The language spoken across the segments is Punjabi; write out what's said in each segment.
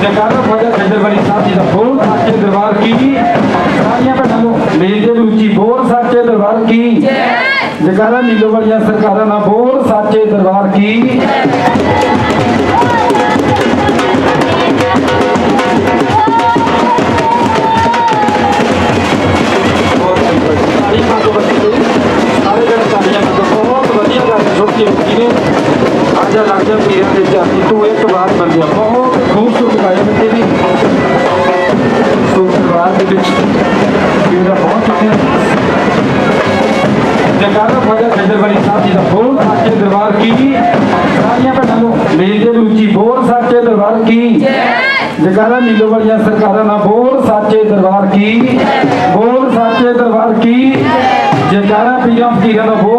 ਜਕਾਰਾ ਖਵਾਜਾ ਖੰਜਰ ਵਾਲੀ ਸਾਹਿਬ ਜੀ ਦਾ ਬੋਲ ਸਾਚੇ ਦਰਬਾਰ ਕੀ? ਸਾਰੀਆਂ ਭੈਣਾਂ ਨੂੰ ਮੇਰੀ ਦੇ ਉੱਚੀ ਬੋਲ ਸਾਚੇ ਦਰਬਾਰ ਕੀ? ਜਕਾਰਾ ਨੀਲੋ ਵਾਲੀਆਂ ਸਰਕਾਰਾਂ ਦਾ ਬੋਲ ਸਾਚੇ ਦਰਬਾਰ ਕੀ। ਸਾਰੇ ਜਣੇ ਬਹੁਤ ਵਧੀਆ ਗੱਲ ਨੇ ਅੱਜ ਲੱਗ ਜਾ ਪੀਰਾਂ ਦੇ ਚਾਤੀ ਤੂੰ ਇੱਕ ਵਾਰ ਬੰਦਿਆ ਬਹੁਤ ਖੂਬਸੂਰਤ ਗਾਇਆ ਬੱਚੇ ਦੀ ਸੋ ਪਰਿਵਾਰ ਦੇ ਵਿੱਚ ਪੀਰਾਂ ਬਹੁਤ ਚੁੱਕੇ ਜਕਾਰਾ ਖਵਾਜਾ ਖੰਜਰ ਵਾਲੀ ਸਾਹਿਬ ਜੀ ਦਾ ਬੋਲ ਸਾਚੇ ਦਰਬਾਰ ਕੀ ਸਾਰੀਆਂ ਭੈਣਾਂ ਨੂੰ ਮੇਰੀ ਦੇ ਉੱਚੀ ਬੋਲ ਸਾਚੇ ਦਰਬਾਰ ਕੀ ਜਕਾਰਾ ਨੀਲੋ ਵਾਲੀਆਂ ਸਰਕਾਰਾਂ ਦਾ ਬੋਲ ਸਾਚੇ ਦਰਬਾਰ ਕੀ ਬੋਲ ਸਾਚੇ ਦਰਬਾਰ ਕੀ ਜਕਾਰਾ ਪੀਰਾਂ ਫਕੀਰਾਂ ਦਾ ਬੋਲ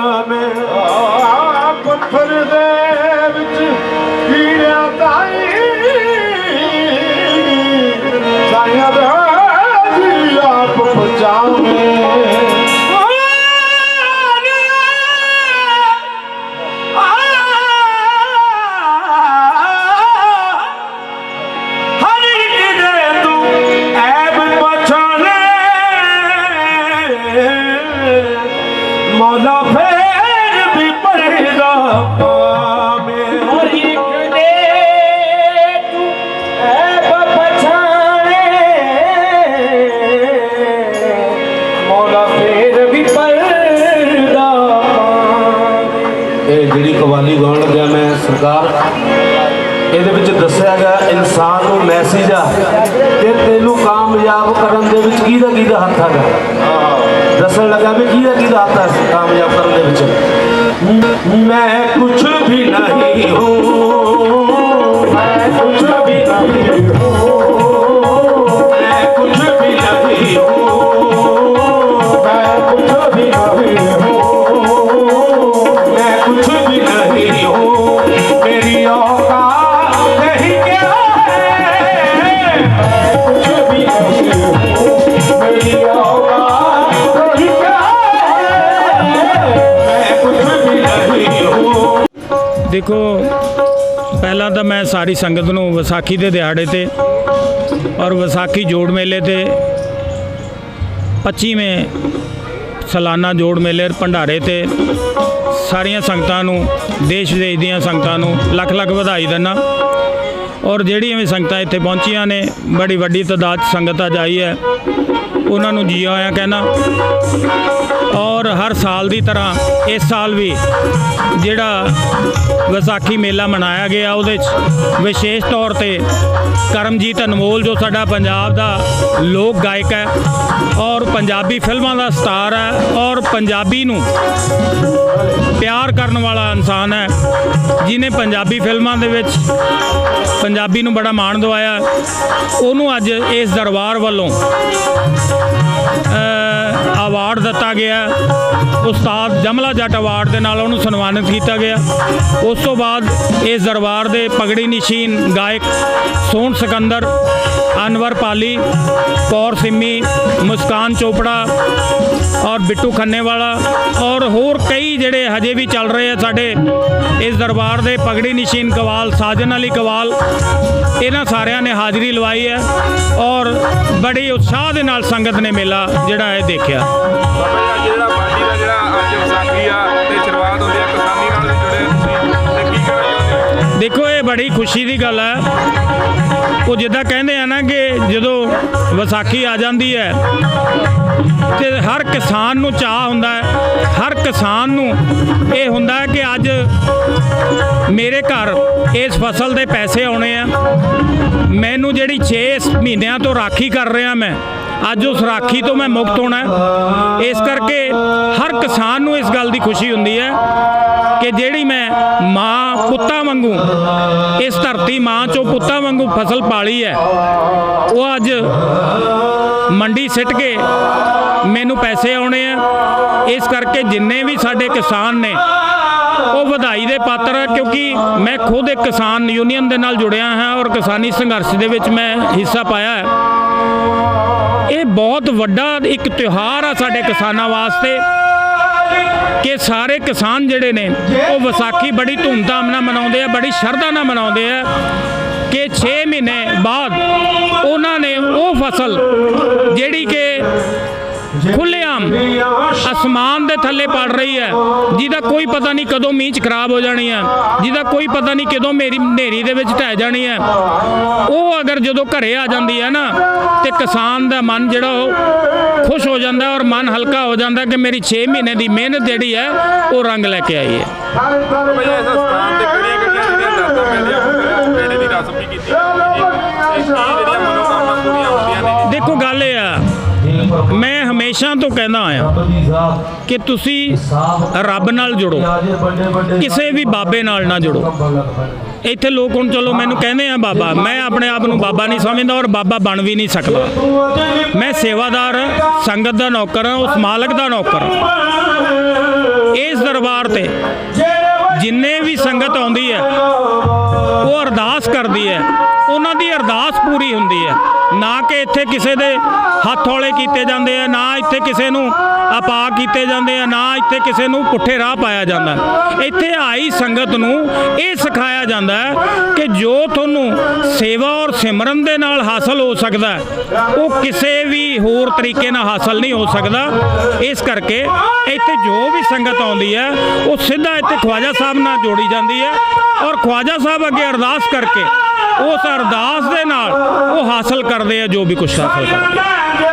ਸਰਕਾਰ, ਇਹਦੇ ਵਿੱਚ ਦੱਸਿਆ ਗਿਆ, ਇਨਸਾਨ ਨੂੰ ਮੈਸੇਜ ਆ ਕਿ ਤੈਨੂੰ ਕਾਮਯਾਬ ਕਰਨ ਦੇ ਵਿੱਚ ਕਿਹਦਾ ਕਿਹਦਾ ਹੱਥ ਹੈਗਾ ਦੱਸਣ ਲੱਗਾ ਵੀ ਕਿਹਦਾ ਕਿਹਦਾ ਹੱਥ ਹੈ ਕਾਮਯਾਬ ਕਰਨ ਦੇ ਵਿੱਚ। ਮੈਂ ਕੁਝ ਵੀ ਨਹੀਂ ਹੂੰ ਦੇਖੋ, ਪਹਿਲਾਂ ਤਾਂ ਮੈਂ ਸਾਰੀ ਸੰਗਤ ਨੂੰ ਵਿਸਾਖੀ ਦੇ ਦਿਹਾੜੇ ਤੇ ਔਰ ਵਿਸਾਖੀ ਜੋੜ ਮੇਲੇ ਤੇ 25ਵੇਂ ਸਾਲਾਨਾ ਜੋੜ ਮੇਲੇ ਭੰਡਾਰੇ ਤੇ ਸਾਰੀਆਂ ਸੰਗਤਾਂ ਨੂੰ, ਦੇਸ਼ ਵਿਦੇਸ਼ ਦੀਆਂ ਸੰਗਤਾਂ ਨੂੰ ਲੱਖ ਲੱਖ ਵਧਾਈ ਦਿੰਦਾ। ਔਰ ਜਿਹੜੀਆਂ ਵੀ ਸੰਗਤਾਂ ਇੱਥੇ ਪਹੁੰਚੀਆਂ ਨੇ, ਬੜੀ ਵੱਡੀ ਤਾਦਾਦ 'ਚ ਸੰਗਤ ਅੱਜ ਆਈ ਹੈ। ਉਹਨਾਂ ਨੂੰ ਜੀ ਆਇਆਂ ਕਹਿਣਾ। ਔਰ ਹਰ ਸਾਲ ਦੀ ਤਰ੍ਹਾਂ ਇਸ ਸਾਲ ਵੀ ਜਿਹੜਾ ਵਿਸਾਖੀ ਮੇਲਾ ਮਨਾਇਆ ਗਿਆ, ਉਹਦੇ 'ਚ ਵਿਸ਼ੇਸ਼ ਤੌਰ ਤੇ ਕਰਮਜੀਤ ਅਨਮੋਲ, ਜੋ ਸਾਡਾ ਪੰਜਾਬ ਦਾ ਲੋਕ ਗਾਇਕ ਹੈ ਔਰ ਪੰਜਾਬੀ ਫਿਲਮਾਂ ਦਾ ਸਟਾਰ ਹੈ ਔਰ ਪੰਜਾਬੀ ਨੂੰ ਪਿਆਰ ਕਰਨ ਵਾਲਾ ਇਨਸਾਨ ਹੈ ਜਿਨੇ ਪੰਜਾਬੀ ਫਿਲਮਾਂ ਦੇ ਵਿੱਚ ਪੰਜਾਬੀ ਨੂੰ ਬੜਾ ਮਾਣ ਦਵਾਇਆ। ਉਹਨੂੰ ਅੱਜ ਇਸ ਦਰਬਾਰ ਵੱਲੋਂ ਅਵਾਰਡ ਦਿੱਤਾ ਗਿਆ। ਉਸਤਾਦ ਜਮਲਾ ਜੱਟ ਅਵਾਰਡ ਦੇ ਨਾਲ ਉਹਨੂੰ ਸਨਮਾਨਿਤ ਕੀਤਾ ਗਿਆ। ਉਸ ਤੋਂ ਬਾਅਦ ਇਸ ਦਰਬਾਰ ਦੇ ਪਗੜੀ ਨਿਸ਼ੀਨ ਗਾਇਕ ਸੋਹਣ ਸਿਕੰਦਰ ਅਨਵਰ ਪਾਲੀ ਕੌਰ ਸਿੰਮੀ ਮੁਸਕਾਨ ਚੋਪੜਾ ਔਰ ਬਿੱਟੂ ਖੰਨੇ ਵਾਲਾ ਔਰ ਹੋਰ ਕਈ ਜਿਹੜੇ ਹਜੇ ਵੀ ਚੱਲ ਰਹੇ ਆ ਸਾਡੇ ਇਸ ਦਰਬਾਰ ਦੇ ਪਗੜੀ ਨਿਸ਼ੀਨ ਕਵਾਲ ਸਾਜਨ ਅਲੀ ਕਵਾਲ ਇਹਨਾਂ ਸਾਰਿਆਂ ਨੇ ਹਾਜ਼ਰੀ ਲਵਾਈ ਹੈ ਔਰ ਬੜੀ ਉਤਸ਼ਾਹ ਦੇ ਨਾਲ ਸੰਗਤ ਨੇ ਮੇਲਾ ਜਿਹੜਾ ਹੈ ਦੇਖਿਆ ਬੜੀ ਖੁਸ਼ੀ ਦੀ ਗੱਲ ਹੈ। ਉਹ ਜਿੱਦਾਂ ਕਹਿੰਦੇ ਆ ਨਾ ਕਿ ਜਦੋਂ ਵਿਸਾਖੀ ਆ ਜਾਂਦੀ ਹੈ, ਤੇ ਹਰ ਕਿਸਾਨ ਨੂੰ ਚਾਹ ਹੁੰਦਾ ਹੈ, ਹਰ ਕਿਸਾਨ ਨੂੰ ਇਹ ਹੁੰਦਾ ਹੈ ਕਿ ਅੱਜ ਮੇਰੇ ਘਰ ਇਸ ਫਸਲ ਦੇ ਪੈਸੇ ਆਉਣੇ ਆ। ਮੈਨੂੰ ਜਿਹੜੀ 6 ਮਹੀਨਿਆਂ ਤੋਂ ਰਾਖੀ ਕਰ ਰਿਹਾ ਮੈਂ ਅੱਜ ਉਸ ਰਾਖੀ ਤੋਂ ਮੈਂ ਮੁਕਤ ਹੋਣਾ ਇਸ ਕਰਕੇ ਹਰ ਕਿਸਾਨ ਨੂੰ ਇਸ ਗੱਲ ਦੀ ਖੁਸ਼ੀ ਹੁੰਦੀ ਹੈ ਕਿ ਜਿਹੜੀ ਮੈਂ ਮਾਂ ਪੁੱਤਾਂ ਵਾਂਗੂ, ਇਸ ਧਰਤੀ ਮਾਂ ਚੋਂ ਪੁੱਤਾਂ ਵਾਂਗੂ ਫਸਲ ਪਾਲੀ ਹੈ, ਉਹ ਅੱਜ ਮੰਡੀ ਸਿੱਟ ਕੇ ਮੈਨੂੰ ਪੈਸੇ ਆਉਣੇ ਆ। ਇਸ ਕਰਕੇ ਜਿੰਨੇ ਵੀ ਸਾਡੇ ਕਿਸਾਨ ਨੇ, ਉਹ ਵਧਾਈ ਦੇ ਪਾਤਰ ਹੈ ਕਿਉਂਕਿ ਮੈਂ ਖੁਦ ਇੱਕ ਕਿਸਾਨ ਯੂਨੀਅਨ ਦੇ ਨਾਲ ਜੁੜਿਆ ਹਾਂ ਔਰ ਕਿਸਾਨੀ ਸੰਘਰਸ਼ ਦੇ ਵਿੱਚ ਮੈਂ ਹਿੱਸਾ ਪਾਇਆ ਹੈ। ਇਹ ਬਹੁਤ ਵੱਡਾ ਇੱਕ ਤਿਉਹਾਰ ਆ ਸਾਡੇ ਕਿਸਾਨਾਂ ਵਾਸਤੇ ਕਿ ਸਾਰੇ ਕਿਸਾਨ ਜਿਹੜੇ ਨੇ, ਉਹ ਵਿਸਾਖੀ ਬੜੀ ਧੂਮਧਾਮ ਨਾਲ ਮਨਾਉਂਦੇ ਆ, ਬੜੀ ਸ਼ਰਧਾ ਨਾਲ ਮਨਾਉਂਦੇ ਆ ਕਿ 6 ਮਹੀਨੇ ਬਾਅਦ ਉਹਨਾਂ ਨੇ ਉਹ ਫਸਲ ਜਿਹੜੀ ਕਿ ਖੁੱਲ੍ਹੇਆਮ ਅਸਮਾਨ ਦੇ ਥੱਲੇ ਪੜ ਰਹੀ ਹੈ। ਜਿਹਦਾ ਕੋਈ ਪਤਾ ਨਹੀਂ ਕਦੋਂ ਮੀਂਹ ਚ ਖਰਾਬ ਹੋ ਜਾਣੀ ਹੈ। ਜਿਹਦਾ ਕੋਈ ਪਤਾ ਨਹੀਂ ਕਦੋਂ ਮੇਰੀ ਹਨੇਰੀ ਦੇ ਵਿੱਚ ਢਹਿ ਜਾਣੀ ਹੈ। ਉਹ ਅਗਰ ਜਦੋਂ ਘਰੇ ਆ ਜਾਂਦੀ ਹੈ ਨਾ ਤੇ ਕਿਸਾਨ ਦਾ ਮਨ ਜਿਹੜਾ ਉਹ ਖੁਸ਼ ਹੋ ਜਾਂਦਾ ਔਰ ਮਨ ਹਲਕਾ ਹੋ ਜਾਂਦਾ ਕਿ ਮੇਰੀ 6 ਮਹੀਨੇ ਦੀ ਮਿਹਨਤ ਜਿਹੜੀ ਹੈ ਉਹ ਰੰਗ ਲੈ ਕੇ ਆਈ ਹੈ। ਮੈਂ ਹਮੇਸ਼ਾ ਤੋਂ ਕਹਿੰਦਾ ਆਇਆ ਕਿ ਤੁਸੀਂ ਰੱਬ ਨਾਲ ਜੁੜੋ। ਕਿਸੇ ਵੀ ਬਾਬੇ ਨਾਲ ਨਾ ਜੁੜੋ। ਇੱਥੇ ਲੋਕ ਹੁਣ ਚਲੋ ਮੈਨੂੰ ਕਹਿੰਦੇ ਆ, ਬਾਬਾ, ਮੈਂ ਆਪਣੇ ਆਪ ਨੂੰ ਬਾਬਾ ਨਹੀਂ ਸਮਝਦਾ ਔਰ ਬਾਬਾ ਬਣ ਵੀ ਨਹੀਂ ਸਕਦਾ। ਮੈਂ ਸੇਵਾਦਾਰ, ਸੰਗਤ ਦਾ ਨੌਕਰ ਹਾਂ, ਉਸ ਮਾਲਕ ਦਾ ਨੌਕਰ ਹਾਂ। ਇਸ ਦਰਬਾਰ ਤੇ ਜਿੰਨੇ ਵੀ ਸੰਗਤ ਆਉਂਦੀ ਹੈ, ਉਹ ਅਰਦਾਸ ਕਰਦੀ ਹੈ ਉਹਨਾਂ ਦੀ ਅਰਦਾਸ ਪੂਰੀ ਹੁੰਦੀ ਹੈ। ਨਾ ਕਿ ਇੱਥੇ ਕਿਸੇ ਦੇ ਹੱਥ ਹੌਲੇ ਕੀਤੇ ਜਾਂਦੇ ਆ, ਨਾ ਇੱਥੇ ਕਿਸੇ ਨੂੰ ਆਪਾ ਕੀਤੇ ਜਾਂਦੇ ਆ, ਨਾ ਇੱਥੇ ਕਿਸੇ ਨੂੰ ਪੁੱਠੇ ਰਾਹ ਪਾਇਆ ਜਾਂਦਾ। ਇੱਥੇ ਆਈ ਸੰਗਤ ਨੂੰ ਇਹ ਸਿਖਾਇਆ ਜਾਂਦਾ ਕਿ ਜੋ ਤੁਹਾਨੂੰ ਸੇਵਾ ਔਰ ਸਿਮਰਨ ਦੇ ਨਾਲ ਹਾਸਲ ਹੋ ਸਕਦਾ ਉਹ ਕਿਸੇ ਵੀ ਹੋਰ ਤਰੀਕੇ ਨਾਲ ਹਾਸਲ ਨਹੀਂ ਹੋ ਸਕਦਾ। ਇਸ ਕਰਕੇ ਇੱਥੇ ਜੋ ਵੀ ਸੰਗਤ ਆਉਂਦੀ ਹੈ, ਉਹ ਸਿੱਧਾ ਇੱਥੇ ਖਵਾਜਾ ਸਾਹਿਬ ਨਾਲ ਜੋੜੀ ਜਾਂਦੀ ਹੈ ਔਰ ਖਵਾਜਾ ਸਾਹਿਬ ਅੱਗੇ ਅਰਦਾਸ ਕਰਕੇ ਉਸ ਅਰਦਾਸ ਦੇ ਨਾਲ ਉਹ ਹਾਸਲ ਕਰਦੇ ਆ ਜੋ ਵੀ ਕੁਛ ਹਾਸਲ ਕਰਦੇ